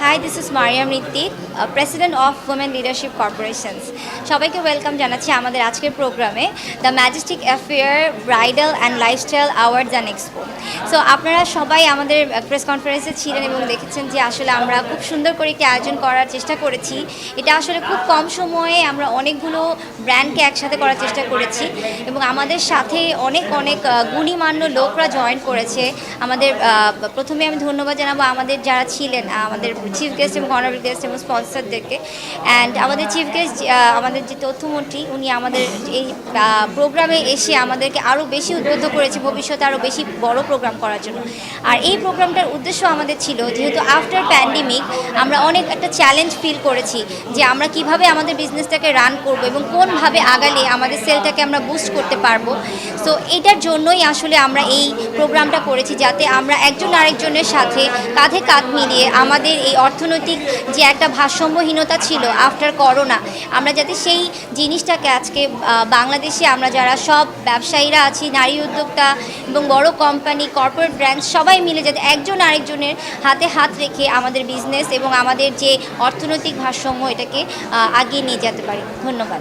Hi this is Mariam Ritwik president of women leadership corporations সবাইকে welcome জানাচ্ছি আমাদের আজকের প্রোগ্রামে the majestic affair bridal and lifestyle awards and expo so আপনারা সবাই আমাদের প্রেস কনফারেন্সে ছিলেন এবং দেখেছেন যে আসলে আমরা খুব সুন্দর করে একটি আয়োজন করার চেষ্টা করেছি। এটা আসলে খুব কম সময়ে আমরা অনেকগুলো ব্র্যান্ডকে একসাথে করার চেষ্টা করেছি এবং আমাদের সাথে অনেক অনেক আহ, গুণীমান্য লোকরা জয়েন করেছে। আমাদের আহ, প্রথমে আমি ধন্যবাদ জানাব আমাদের যারা ছিলেন আমাদের চিফ গেস্ট এবং অনারেবল গেস্ট এবং স্পন্সরদেরকে অ্যান্ড আমাদের চিফ গেস্ট আমাদের যে তথ্যমন্ত্রী, উনি আমাদের এই প্রোগ্রামে এসে আমাদেরকে আরও বেশি উদ্বুদ্ধ করেছে ভবিষ্যতে আরও বেশি বড় প্রোগ্রাম করার জন্য। আর এই প্রোগ্রামটার উদ্দেশ্য আমাদের ছিল, যেহেতু আফটার প্যান্ডেমিক আমরা অনেক একটা চ্যালেঞ্জ ফিল করেছি, যে আমরা কীভাবে আমাদের বিজনেসটাকে রান করব এবং কোনভাবে আগালে আমাদের সেলটাকে আমরা বুস্ট করতে পারব। সো এটার জন্যই আসলে আমরা এই প্রোগ্রামটা করেছি, যাতে আমরা একজন আরেকজনের সাথে কাঁধে কাঁধ মিলিয়ে আমাদের এই অর্থনৈতিক যে একটা ভারসাম্যহীনতা ছিল আফটার করোনা আমরা যাতে সেই জিনিসটাকে আজকে বাংলাদেশে আমরা যারা সব ব্যবসায়ীরা আছি, নারী উদ্যোক্তা এবং বড় কোম্পানি কর্পোরেট ব্র্যান্ড সবাই মিলে যাতে একজন আরেকজনের হাতে হাত রেখে আমাদের বিজনেস এবং আমাদের যে অর্থনৈতিক ভারসাম্য এটাকে আগিয়ে নিয়ে যেতে পারি। ধন্যবাদ।